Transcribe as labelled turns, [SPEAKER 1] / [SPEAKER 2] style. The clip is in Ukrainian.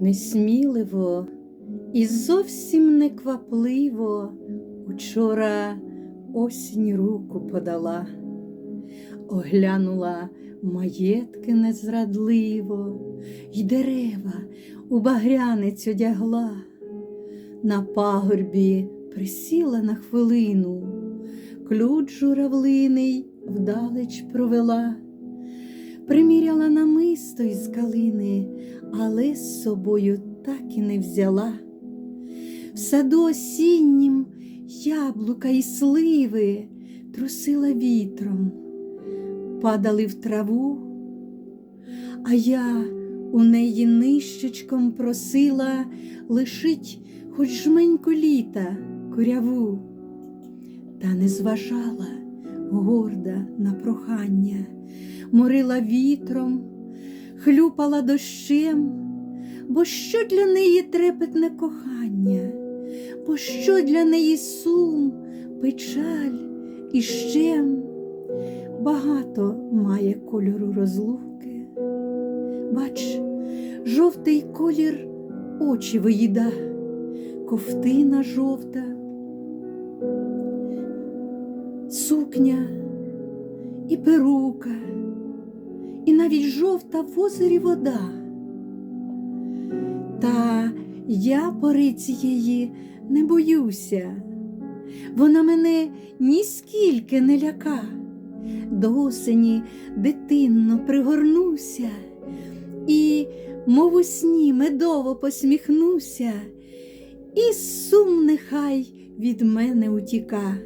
[SPEAKER 1] несміливо і зовсім неквапливо учора осінь руку подала, оглянула маєтки незрадливо, й дерева у багрянець одягла, на пагорбі присіла на хвилину, ключ журавлиний вдалеч провела, приміряла намисто із калини, але з собою так і не взяла. В саду осіннім яблука і сливи трусила вітром, падали в траву, а я у неї нищечком просила лишить хоч жменьку літа куряву, та не зважала горда на прохання, морила вітром, хлюпала дощем, бо що для неї трепетне кохання, бо що для неї сум, печаль і щем, багато має кольору розлуки. Бач, жовтий колір очі виїда, ковтина жовта, сукня і перука, навіть жовта в озері вода. Та я пориці її не боюся, вона мене ніскільки не ляка. До осені дитинно пригорнуся і, мов у сні, медово посміхнуся, і сум нехай від мене утіка.